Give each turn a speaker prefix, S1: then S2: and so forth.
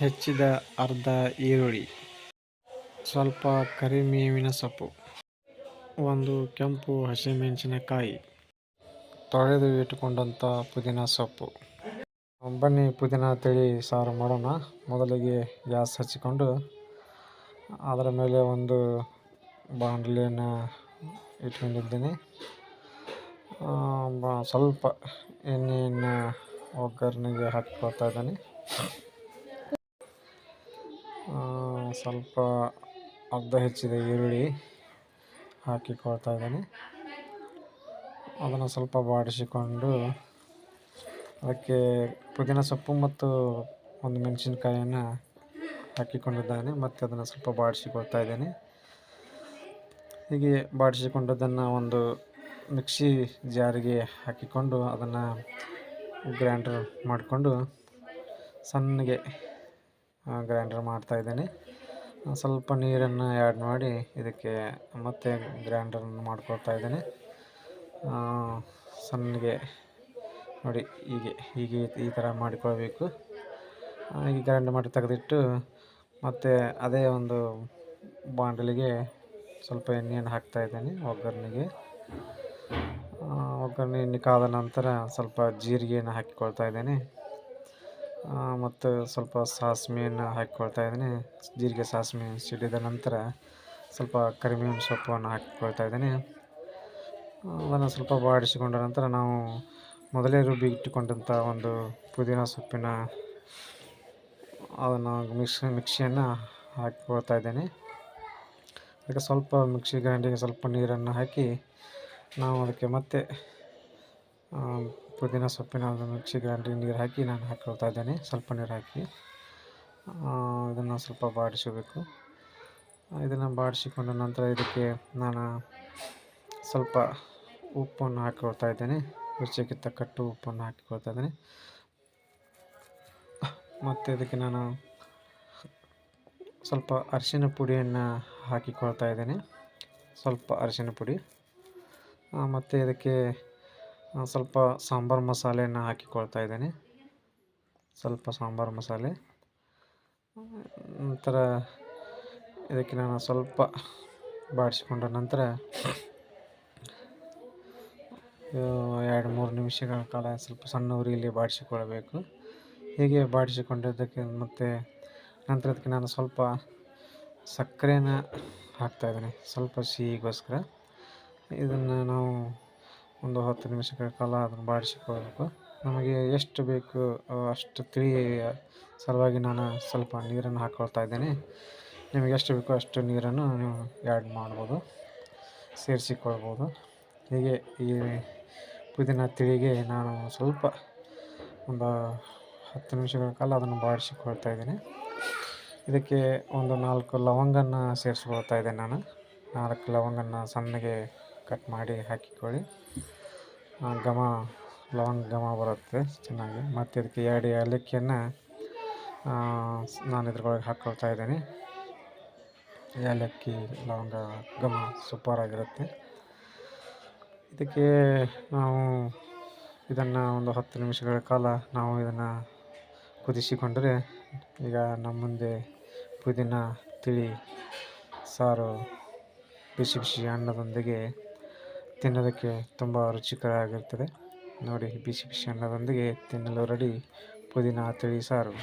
S1: ಹೆಚ್ಚಿದ ಅರ್ಧ ಈರುಳ್ಳಿ, ಸ್ವಲ್ಪ ಕರಿಮೇವಿನ ಸೊಪ್ಪು, ಒಂದು ಕೆಂಪು ಹಸಿಮೆಣಸಿನಕಾಯಿ, ತೊಳೆದು ಇಟ್ಟುಕೊಂಡಂಥ ಪುದೀನ ಸೊಪ್ಪು. ಬನ್ನಿ ಪುದೀನ ತಿಳಿ ಸಾರು ಮಾಡೋಣ. ಮೊದಲಿಗೆ ಗ್ಯಾಸ್ ಹಚ್ಚಿಕೊಂಡು ಅದರ ಮೇಲೆ ಒಂದು ಬಾಣಲೆಯನ್ನು ಇಟ್ಕೊಂಡಿದ್ದೀನಿ. ಸ್ವಲ್ಪ ಎಣ್ಣೆಯನ್ನು ಒಗ್ಗರಣೆಗೆ ಹಾಕ್ಕೊಳ್ತಾ ಇದ್ದೀನಿ. ಸ್ವಲ್ಪ ಅರ್ಧ ಹೆಚ್ಚಿದ ಈರುಳ್ಳಿ ಹಾಕಿಕೊಳ್ತಾ ಇದ್ದೀನಿ. ಅದನ್ನು ಸ್ವಲ್ಪ ಬಾಡಿಸಿಕೊಂಡು ಅದಕ್ಕೆ ಪುದೀನ ಸೊಪ್ಪು ಮತ್ತು ಒಂದು ಮೆಣಸಿನ್ಕಾಯಿಯನ್ನು ಹಾಕಿಕೊಂಡಿದ್ದೇನೆ. ಮತ್ತು ಅದನ್ನು ಸ್ವಲ್ಪ ಬಾಡಿಸಿಕೊಳ್ತಾ ಇದ್ದೇನೆ. ಹೀಗೆ ಬಾಡಿಸಿಕೊಂಡದನ್ನು ಒಂದು ಮಿಕ್ಸಿ ಜಾರಿಗೆ ಹಾಕಿಕೊಂಡು ಅದನ್ನು ಗ್ರೈಂಡರ್ ಮಾಡಿಕೊಂಡು ಸಣ್ಣಗೆ ಗ್ರೈಂಡರ್ ಮಾಡ್ತಾ ಇದ್ದೇನೆ. ಆ, ಸ್ವಲ್ಪ ನೀರನ್ನು ಆ್ಯಡ್ ಮಾಡಿ ಇದಕ್ಕೆ ಮತ್ತೆ ಗ್ರೈಂಡರನ್ನು ಮಾಡ್ಕೊಳ್ತಾ ಇದ್ದೇನೆ. ಸಣ್ಣಗೆ ನೋಡಿ ಹೀಗೆ ಹೀಗೆ ಈ ಥರ ಮಾಡಿಕೊಳ್ಬೇಕು. ಹೀಗೆ ಗ್ರೈಂಡ್ ಮಾಡಿ ತೆಗೆದಿಟ್ಟು ಮತ್ತು ಅದೇ ಒಂದು ಬಾಂಡಲಿಗೆ ಸ್ವಲ್ಪ ಎಣ್ಣೆಯನ್ನು ಹಾಕ್ತಾ ಇದ್ದೇನೆ ಒಗ್ಗರಣೆಗೆ. ಒಗ್ಗರಣೆ ಎಣ್ಣೆ ಕಾದ ನಂತರ ಸ್ವಲ್ಪ ಜೀರಿಗೆಯನ್ನು ಹಾಕಿಕೊಳ್ತಾ ಇದ್ದೇನೆ. ಮತ್ತು ಸ್ವಲ್ಪ ಸಾಸಿವೆಯನ್ನು ಹಾಕಿಕೊಳ್ತಾ ಇದ್ದೀನಿ. ಜೀರಿಗೆ ಸಾಸಿವೆ ಸಿಡಿದ ನಂತರ ಸ್ವಲ್ಪ ಕರಿಬೇವಿನ ಸೊಪ್ಪನ್ನು ಹಾಕಿಕೊಳ್ತಾ ಇದ್ದೀನಿ. ಅದನ್ನು ಸ್ವಲ್ಪ ಬಾಡಿಸಿಕೊಂಡ ನಂತರ ನಾವು ಮೊದಲೇ ರುಬ್ಬಿ ಇಟ್ಟುಕೊಂಡಂಥ ಒಂದು ಪುದೀನ ಸೊಪ್ಪಿನ ಅದನ್ನು ಮಿಕ್ಸ್, ಮಿಕ್ಸಿಯನ್ನು ಹಾಕಿಕೊಳ್ತಾ ಇದ್ದೇನೆ. ಅದಕ್ಕೆ ಸ್ವಲ್ಪ ಮಿಕ್ಸಿ ಗ್ರೈಂಡಿಗೆ ಸ್ವಲ್ಪ ನೀರನ್ನು ಹಾಕಿ ನಾವು ಅದಕ್ಕೆ ಮತ್ತೆ ಪುದೀನ ಸೊಪ್ಪಿನ ಒಂದು ಮಿಕ್ಸಿ ಗ್ರೈಂಡ್ರಿಗೆ ನೀರು ಹಾಕಿ ನಾನು ಹಾಕೊಳ್ತಾ ಇದ್ದೇನೆ. ಸ್ವಲ್ಪ ನೀರು ಹಾಕಿ ಇದನ್ನು ಸ್ವಲ್ಪ ಬಾಡಿಸಬೇಕು. ಇದನ್ನು ಬಾಡಿಸಿಕೊಂಡ ನಂತರ ಇದಕ್ಕೆ ನಾನು ಸ್ವಲ್ಪ ಉಪ್ಪನ್ನು ಹಾಕಿಕೊಳ್ತಾ ಇದ್ದೇನೆ. ರುಚಿಗೆ ತಕ್ಕಟ್ಟು ಉಪ್ಪನ್ನು ಹಾಕಿಕೊಳ್ತಾ ಇದ್ದೇನೆ. ಮತ್ತು ಇದಕ್ಕೆ ನಾನು ಸ್ವಲ್ಪ ಅರಿಶಿನ ಪುಡಿಯನ್ನು ಹಾಕಿಕೊಳ್ತಾ ಇದ್ದೇನೆ. ಸ್ವಲ್ಪ ಅರಿಶಿನ ಪುಡಿ ಮತ್ತು ಇದಕ್ಕೆ ಸ್ವಲ್ಪ ಸಾಂಬಾರು ಮಸಾಲೆಯನ್ನು ಹಾಕಿಕೊಳ್ತಾ ಇದ್ದೇನೆ. ಸ್ವಲ್ಪ ಸಾಂಬಾರು ಮಸಾಲೆ. ನಂತರ ಇದಕ್ಕೆ ನಾನು ಸ್ವಲ್ಪ ಬಾಡಿಸಿಕೊಂಡ ನಂತರ ಎರಡು ಮೂರು ನಿಮಿಷಗಳ ಕಾಲ ಸ್ವಲ್ಪ ಸಣ್ಣ ಉರಿಯಲ್ಲಿ ಬಾಡಿಸಿಕೊಳ್ಳಬೇಕು ಹೀಗೆ ಬಾಡಿಸಿಕೊಂಡಿದ್ದಕ್ಕೆ ಮತ್ತು ನಂತರ ಅದಕ್ಕೆ ನಾನು ಸ್ವಲ್ಪ ಸಕ್ಕರೆನ ಹಾಕ್ತಾಯಿದ್ದೇನೆ ಸ್ವಲ್ಪ ಸಿಹಿಗೋಸ್ಕರ. ಇದನ್ನು ನಾವು ಒಂದು ಹತ್ತು ನಿಮಿಷಗಳ ಕಾಲ ಅದನ್ನು ಬಾಡಿಸಿಕೊಳ್ಬೇಕು ನಮಗೆ ಎಷ್ಟು ಬೇಕು ಅಷ್ಟು ತಿಳಿಯ ಸಲುವಾಗಿ ನಾನು ಸ್ವಲ್ಪ ನೀರನ್ನು ಹಾಕ್ಕೊಳ್ತಾ ಇದ್ದೇನೆ. ನಿಮಗೆ ಎಷ್ಟು ಬೇಕೋ ಅಷ್ಟು ನೀರನ್ನು ನೀವು ಆ್ಯಡ್ ಮಾಡ್ಬೋದು, ಸೇರಿಸಿಕೊಳ್ಬೋದು. ಹೀಗೆ ಈ ಪುದೀನ ತಿಳಿಗೆ ನಾನು ಸ್ವಲ್ಪ ಒಂದು ಹತ್ತು ನಿಮಿಷಗಳ ಕಾಲ ಅದನ್ನು ಬಾಡಿಸಿಕೊಳ್ತಾ ಇದ್ದೀನಿ. ಇದಕ್ಕೆ ಒಂದು ನಾಲ್ಕು ಲವಂಗನ ಸೇರಿಸ್ಕೊಳ್ತಾ ಇದ್ದೇನೆ ನಾನು. ನಾಲ್ಕು ಲವಂಗನ ಸಣ್ಣಗೆ ಕಟ್ ಮಾಡಿ ಹಾಕಿಕೊಳ್ಳಿ. ಘಮ, ಲವಂಗ ಘಮ ಬರುತ್ತೆ ಚೆನ್ನಾಗಿ. ಮತ್ತು ಇದಕ್ಕೆ ಎರಡು ಏಲಕ್ಕಿಯನ್ನು ನಾನು ಇದ್ರೊಳಗೆ ಹಾಕ್ಕೊಳ್ತಾ ಇದ್ದೀನಿ. ಏಲಕ್ಕಿ, ಲವಂಗ ಘಮ ಸೂಪರಾಗಿರುತ್ತೆ ಇದಕ್ಕೆ ನಾವು ಇದನ್ನು ಒಂದು ಹತ್ತು ನಿಮಿಷಗಳ ಕಾಲ ನಾವು ಇದನ್ನು ಕುದಿಸಿಕೊಂಡರೆ ಈಗ ನಮ್ಮ ಮುಂದೆ ಪುದೀನ, ತಿಳಿ, ಸಾರು, ಬಿಸಿ ಬಿಸಿ ಅನ್ನದೊಂದಿಗೆ ತಿನ್ನೋದಕ್ಕೆ ತುಂಬ ರುಚಿಕರವಾಗಿರ್ತದೆ. ನೋಡಿ ಬಿಸಿ ಬಿಸಿ ಅನ್ನದೊಂದಿಗೆ ತಿನ್ನಲು ರೆಡಿ. ಪುದೀನ ತಿಳಿ ಸಾರು